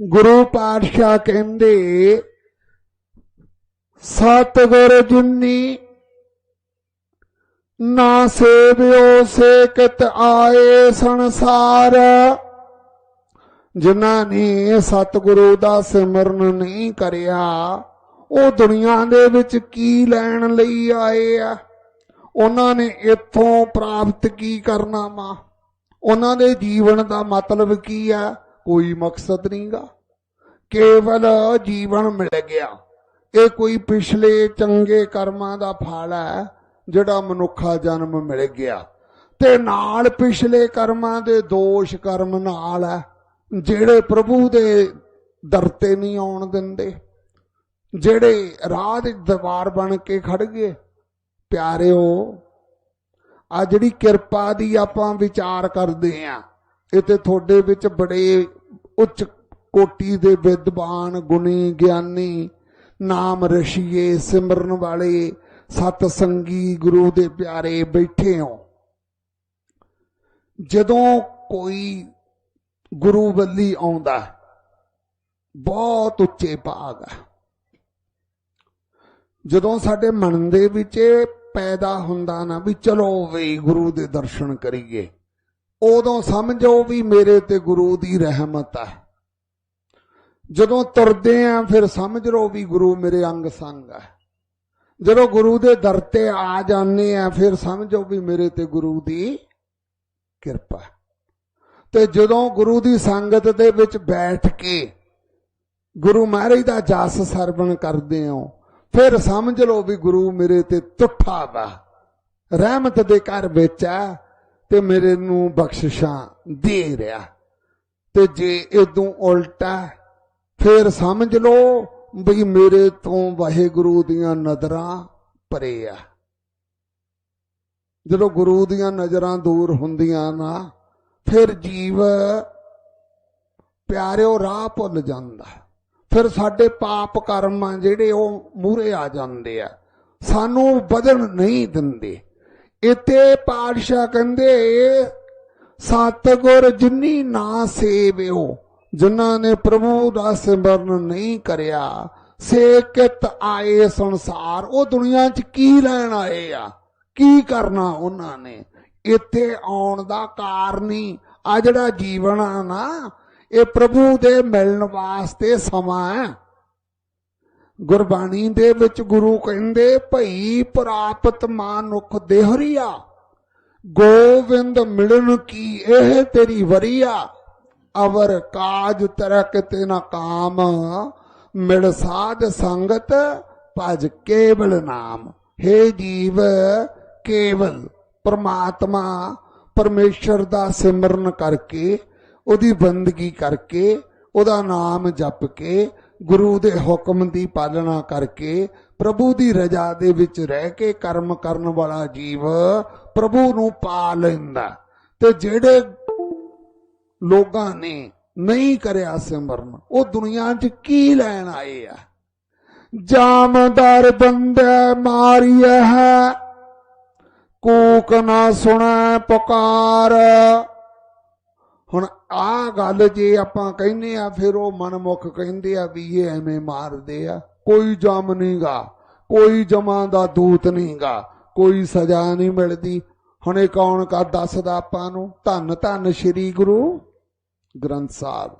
ਗੁਰੂ ਪਾਤਸ਼ਾਹ ਕਹਿੰਦੇ, ਸਤਿਗੁਰ ਜਿਨੀ ਨਾ ਸੇਵਿਓ ਸੇਕਤ ਆਏ ਸੰਸਾਰ। ਜਿਨ੍ਹਾਂ ਨੇ ਸਤਿਗੁਰੂ ਦਾ ਸਿਮਰਨ ਨਹੀਂ ਕਰਿਆ, ਉਹ ਦੁਨੀਆ ਦੇ ਵਿੱਚ ਕੀ ਲੈਣ ਲਈ ਆਏ ਆ? ਉਹਨਾਂ ਨੇ ਇੱਥੋਂ ਪ੍ਰਾਪਤ ਕੀ ਕਰਨਾ ਵਾ? ਉਹਨਾਂ ਦੇ ਜੀਵਨ ਦਾ ਮਤਲਬ ਕੀ ਆ? ਕੋਈ ਮਕਸਦ ਨਹੀਂਗਾ। ਕੇਵਲ ਜੀਵਨ ਮਿਲ ਗਿਆ। ਇਹ ਕੋਈ ਪਿਛਲੇ ਚੰਗੇ ਕਰਮਾਂ ਦਾ ਫਲ ਹੈ, ਜਿਹੜਾ ਮਨੁੱਖਾ ਜਨਮ ਮਿਲ ਗਿਆ। ਤੇ ਨਾਲ ਪਿਛਲੇ ਕਰਮਾਂ ਦੇ ਦੋਸ਼ ਕਰਮ ਨਾਲ ਹੈ, ਜਿਹੜੇ ਪ੍ਰਭੂ ਦੇ ਦਰ ਤੇ ਨਹੀਂ ਆਉਣ ਦਿੰਦੇ। ਜਿਹੜੇ ਰਾਹ ਦੇ ਦਰਬਾਰ ਬਣ ਕੇ ਖੜ ਗਏ। ਪਿਆਰਿਓ ਆ ਜਿਹੜੀ ਕਿਰਪਾ ਦੀ ਆਪਾਂ ਵਿਚਾਰ ਕਰਦੇ ਆ ਇਹ ਤੇ ਤੁਹਾਡੇ ਵਿੱਚ ਬੜੇ ਉੱਚ ਕੋਟੀ ਦੇ ਵਿਦਵਾਨ, ਗੁਣੀ, ਗਿਆਨੀ, ਨਾਮ ਰਸ਼ੀਏ, ਸਿਮਰਨ ਵਾਲੇ ਸਤ ਸੰਗੀ ਗੁਰੂ ਦੇ ਪਿਆਰੇ ਬੈਠੇ ਹੋ। ਜਦੋਂ ਕੋਈ ਗੁਰੂ ਵੱਲੀ ਆਉਂਦਾ ਬਹੁਤ ਉੱਚੇ ਭਾਗ ਆ ਜਦੋਂ ਸਾਡੇ ਮਨ ਦੇ ਵਿੱਚ ਇਹ ਪੈਦਾ ਹੁੰਦਾ ਨਾ ਵੀ ਚਲੋ ਵੀ ਗੁਰੂ ਦੇ ਦਰਸ਼ਨ ਕਰੀਏ ਉਦੋਂ ਸਮਝੋ ਵੀ ਮੇਰੇ ਤੇ ਗੁਰੂ ਦੀ ਰਹਿਮਤ ਹੈ। ਜਦੋਂ ਤੁਰਦੇ ਆ, ਫਿਰ ਸਮਝ ਲਓ ਵੀ ਗੁਰੂ ਮੇਰੇ ਅੰਗ ਸੰਗ ਹੈ। ਜਦੋਂ ਗੁਰੂ ਦੇ ਦਰ ਤੇ ਆ ਜਾਂਦੇ ਆ, ਫਿਰ ਸਮਝੋ ਵੀ ਮੇਰੇ ਤੇ ਗੁਰੂ ਦੀ ਕਿਰਪਾ ਤੇ ਜਦੋਂ ਗੁਰੂ ਦੀ ਸੰਗਤ ਦੇ ਵਿੱਚ ਬੈਠ ਕੇ ਗੁਰੂ ਮਹਾਰਾਜ ਦਾ ਜਸ ਸਰਵਣ ਕਰਦੇ ਹੋ ਫਿਰ ਸਮਝ ਲਓ ਵੀ ਗੁਰੂ ਮੇਰੇ ਤੇ ਤੁਠਾ ਵਾ। ਰਹਿਮਤ ਦੇ ਘਰ ਵਿੱਚ ਆ ਤੇ ਮੇਰੇ ਨੂੰ ਬਖਸ਼ਿਸ਼ਾਂ ਦੇ ਰਿਹਾ। ਤੇ ਜੇ ਇਦੋਂ ਉਲਟਾ ਫੇਰ ਸਮਝ ਲਓ ਵੀ ਮੇਰੇ ਤੋਂ ਵਾਹਿਗੁਰੂ ਦੀਆਂ ਨਜ਼ਰਾਂ ਪਰੇ ਆ। ਜਦੋਂ ਗੁਰੂ ਦੀਆਂ ਨਜ਼ਰਾਂ ਦੂਰ ਹੁੰਦੀਆਂ ਨਾ, ਫਿਰ ਜੀਵ ਪਿਆਰਿਓ ਰਾਹ ਭੁੱਲ ਜਾਂਦਾ। ਫਿਰ ਸਾਡੇ ਪਾਪ ਕਰਮ ਆ ਜਿਹੜੇ ਉਹ ਮੂਰੇ ਆ ਜਾਂਦੇ ਆ। ਸਾਨੂੰ ਵਧਣ ਨਹੀਂ ਦਿੰਦੇ। ਇੱਥੇ ਪਾਤਸ਼ਾਹ ਕਹਿੰਦੇ ਸਤਗੁਰ ਜਿਨੀ ਨਾ ਸੇਵਿਓ, ਜਿਨ੍ਹਾਂ ਨੇ ਪ੍ਰਭੂ ਦਾ ਸਿਮਰਨ ਨਹੀਂ ਕਰਿਆ, ਸੇਕਿਤ ਆਏ ਸੰਸਾਰ, ਉਹ ਦੁਨੀਆ 'ਚ ਕੀ ਲੈਣ ਆਏ ਆ? ਕੀ ਕਰਨਾ ਉਹਨਾਂ ਨੇ? ਇੱਥੇ ਆਉਣ ਦਾ ਕਾਰਨ ਹੀ ਆ ਜਿਹੜਾ ਜੀਵਨ ਆ ਨਾ, ਇਹ ਪ੍ਰਭੂ ਦੇ ਮਿਲਣ ਵਾਸਤੇ ਸਮਾਂ ਹੈ। ਗੁਰਬਾਣੀ ਦੇ ਵਿੱਚ ਗੁਰੂ ਕਹਿੰਦੇ, ਭਈ ਪ੍ਰਾਪਤ ਮਾਨੁਖ ਦੇਹਰੀਆ, ਗੋਵਿੰਦ ਮਿਲਣ ਕੀ ਇਹ ਤੇਰੀ ਵਰੀਆ? ਅਵਰ ਕਾਜ ਤਰਕ ਤੇ ਨਾ ਕਾਮ, ਮਿਲ ਸਾਧ ਸੰਗਤ ਭਜ ਕੇਵਲ ਨਾਮ। हे ਜੀਵ, ਕੇਵਲ ਪ੍ਰਮਾਤਮਾ ਪਰਮੇਸ਼ਰ ਦਾ ਸਿਮਰਨ ਕਰਕੇ, ਉਹਦੀ ਬੰਦਗੀ ਕਰਕੇ, ਉਹਦਾ ਨਾਮ ਜਪ ਕੇ ਗੁਰੂ ਦੇ ਹੁਕਮ ਦੀ ਪਾਲਣਾ ਕਰਕੇ ਪ੍ਰਭੂ ਦੀ ਰਜ਼ਾ ਦੇ ਵਿੱਚ ਰਹਿ ਕੇ ਕਰਮ ਕਰਨ ਵਾਲਾ ਜੀਵ ਪ੍ਰਭੂ ਨੂੰ ਪਾ ਲੈਂਦਾ। ਤੇ ਜਿਹੜੇ ਲੋਕਾਂ ਨੇ ਨਹੀਂ ਕਰਿਆ ਸਿਮਰਨ, ਉਹ ਦੁਨੀਆ 'ਚ ਕੀ ਲੈਣ ਆਏ ਆ? ਜਾਮਦਾਰ ਬੰਦੇ ਮਾਰੀਏ ਹੈ, ਕੂਕ ਨਾ ਸੁਣੈ ਪੁਕਾਰ। ਹੁਣ ਆ ਗੱਲ ਜੇ ਆਪਾਂ ਕਹਿੰਨੇ ਆ, ਫਿਰ ਉਹ ਮਨਮੁਖ ਕਹਿੰਦੇ ਆ ਵੀ ਇਹ ਐਵੇਂ ਮਾਰਦੇ ਆ। ਕੋਈ ਜਮ ਨਹੀਂਗਾ ਕੋਈ ਜਮਾਂ ਦਾ ਦੂਤ ਨਹੀਂਗਾ ਕੋਈ ਸਜ਼ਾ ਨਹੀਂ ਮਿਲਦੀ। ਹੁਣ ਇਹ ਕੌਣ ਕਾ ਦੱਸਦਾ ਆਪਾਂ ਨੂੰ? ਧੰਨ ਧੰਨ ਸ੍ਰੀ ਗੁਰੂ ਗ੍ਰੰਥ ਸਾਹਿਬ।